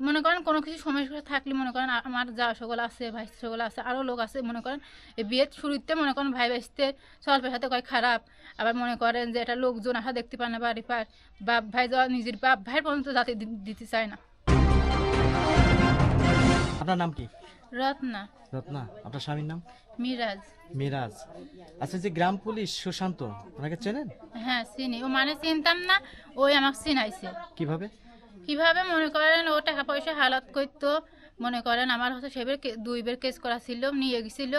মনে করেন কোনো কিছু সমস্যা থাকলে মনে করেন আমার যা সকল আছে ভাই সকল আছে আরও লোক আছে মনে করেন এই বিয়ের শুরুতে মনে করেন ভাই ভাইসতে স্বল্পের সাথে কয় খারাপ। আবার মনে করেন যে এটা লোকজন আসা দেখতে পায় না বাড়ি পার বাপ ভাই যাওয়া নিজের বাপ ভাইয়ের পর্যন্ত যাতে দি- দিতে চায় না। আপনার নাম কি? রত্না। রত্না আপনার স্বামীর নাম? মিরাজ। মিরাজ। আচ্ছা যে গ্রাম পুলিশ সুশান্ত ওনাকে চেনেন? হ্যাঁ চিনি। ও মানে চিনতাম না ওই আমাকে চিনাইছে। কীভাবে? কীভাবে মনে করেন ও টাকা পয়সা হালাত করতো? মনে করেন আমার হচ্ছে সেবের কে- দুই বের কেস করা ছিল নিয়ে গেছিল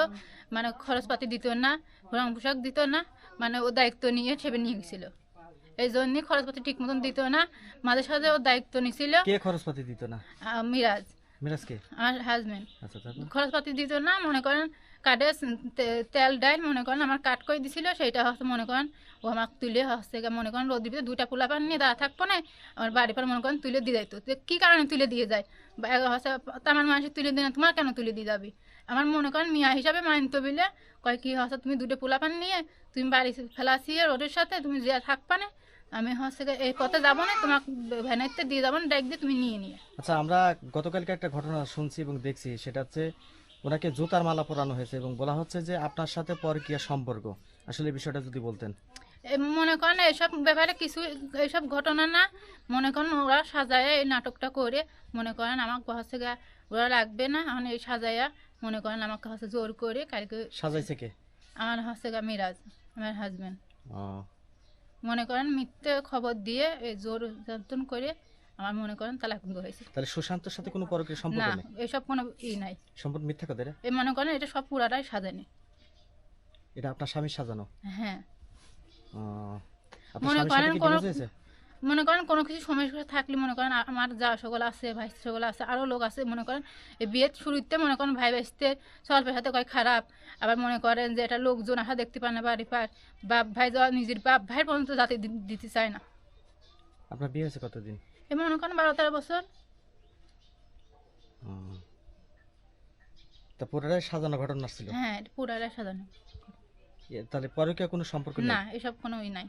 মানে খরচপাতি দিত না রং পোশাক দিত না মানে ও দায়িত্ব নিয়ে সেবে নিয়ে গেছিল। এই জন্যই খরচপাতি ঠিক মতন দিত না মাঝে সাথে ও দায়িত্ব নিছিল। কে খরচপাতি দিত না? মিরাজ। মিরাজ কে? আমার হাজবেন্ড আচ্ছা খরচপাতি দিত না মনে করেন তে- তেল ডাইল মনে করেন আমার কাট করে দিছিল, সেইটা হচ্ছে মনে করেন ও আমাকে তুলে হচ্ছে মনে করেন রোদ দিতে দুইটা পোলা পান নিয়ে দাঁড়া থাকব না, আমার বাড়ি পর মনে করেন তুলে দিয়ে যাইতো। কী কারণে তুলে দিয়ে যায়? হচ্ছে আমার মানুষের তুলে দিয়ে না তোমার কেন তুলে দিয়ে যাবি? আমার মনে করেন মিয়া হিসাবে মানতে বিলে, কয় কি হচ্ছে তুমি দুটো পোলা পান নিয়ে তুমি বাড়ি ফেলাসিয়ে রোডের সাথে তুমি যে থাকবা না, আমি হচ্ছে এই পথে যাব না, তোমাকে ভ্যানাইতে দিয়ে যাব না, ডাইক দিয়ে তুমি নিয়ে নিয়ে। আচ্ছা আমরা গতকালকে একটা ঘটনা শুনছি এবং দেখছি, সেটা হচ্ছে ওনাকে জুতার মালা পরানো হয়েছে এবং বলা হচ্ছে যে আপনার সাথে পরকীয়া সম্পর্ক। আসলে বিষয়টা যদি বলতেন। মনে করেন এইসব ব্যাপারে কিছু এইসব ঘটনা না মনে করেন ওরা সাজায় এই নাটকটা করে। মনে করেন আমাকে হচ্ছে ওরা লাগবে না এখন এই সাজাইয়া মনে করেন আমাকে হচ্ছে জোর করে কালকে সাজাইছে কে? আমার হচ্ছে গা মিরাজ আমার হাজব্যান্ড ও, মনে করেন মিথ্যে খবর দিয়ে এই জোর যন্ত্রণ করে আমার মনে করেন তালাক হয়েছে। তাহলে সুশান্তর সাথে কোনো পরকীয় সম্পর্ক নেই? না এসব কোনো ই নাই। সম্পর্ক মিথ্যা কথা এটা? এই মনে করেন এটা সব পুরাটাই সাজানি। এটা আপনার স্বামীর সাজানো? হ্যাঁ। মনে করেন কোনো- মনে করেন কোনো কিছু সমস্যা থাকলে মনে করেন আমার যা সকল আছে ভাই সকল আছে আরও লোক আছে মনে করেন এই বিয়ের শুরুতে মনে করেন ভাই ভাইসতে স্বল্পের সাথে কয় খারাপ। আবার মনে করেন যে এটা লোকজন আসা দেখতে পায় না বাড়ি পার বাপ ভাই যাওয়া নিজের বাপ ভাই পর্যন্ত যাতে দি- দিতে চায় না। আপনার বিয়ে হয়েছে কতদিন? এই মনে করেন বারো তেরো বছর। তা পুরোটাই সাজানো ঘটনা ছিল? হ্যাঁ এটা পুরাটাই সাজানো। তাহলে পরকীয়া কোনো সম্পর্ক না এসব কোনো ই নাই।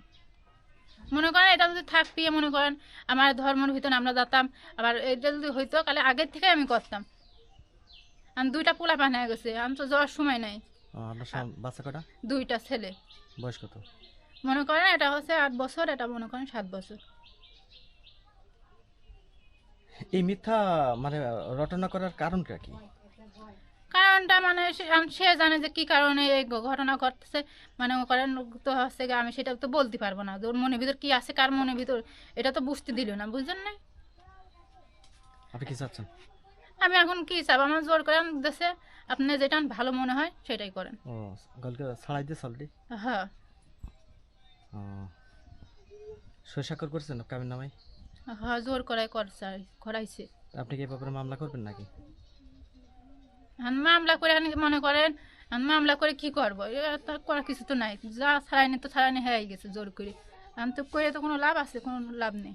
মনে করেন এটা যদি থাকতি মনে করেন আমার ধর্মের ভিতরে আমরা যেতাম আবার এটা যদি হইতো তাহলে আগের থেকে আমি করতাম। আমি দুইটা পোলা বানিয়ে গেছে আমি তো যাওয়ার সময় নাই। বাচ্চা কটা দুইটা ছেলে। বয়স কত? মনে করেন এটা হচ্ছে আট বছর এটা মনে করেন সাত বছর। এই মিথ্যা মানে রটনা করার কারণটা কি? কারণটা মানে সে- জানে যে কি কারণে এই ঘটনা ঘটতেছে। মানে ও করেন তো হচ্ছে আমি সেটা তো বলতে পারব না। ওর মনের ভিতর কি আছে কার মনের ভিতর? এটা তো বুঝতে দিল না বুঝলেন না? আপনি কি চাচ্ছেন? আমি এখন কি চাব? আমার জোর করেন দেশে আপনি যেটা ভালো মনে হয় সেটাই করেন। ও গলকে ছাড়াই দিয়ে অলরেডি হ্যাঁ। স্বাক্ষর করছেন কামিন নামাই? হ্যাঁ জোর করাই করছাই করাইছে। আপনি কি ব্যাপারে মামলা করবেন নাকি? হ্যাঁ, মামলা করে মনে করেন আর মামলা করে কি করব? তার করার কিছু তো নাই। যা ছাড়াইনি তো ছাড়াইনি হ্যাঁ, হেরাই গেছে জোর করে। আমি তো করে তো কোনো লাভ আছে কোনো লাভ নেই।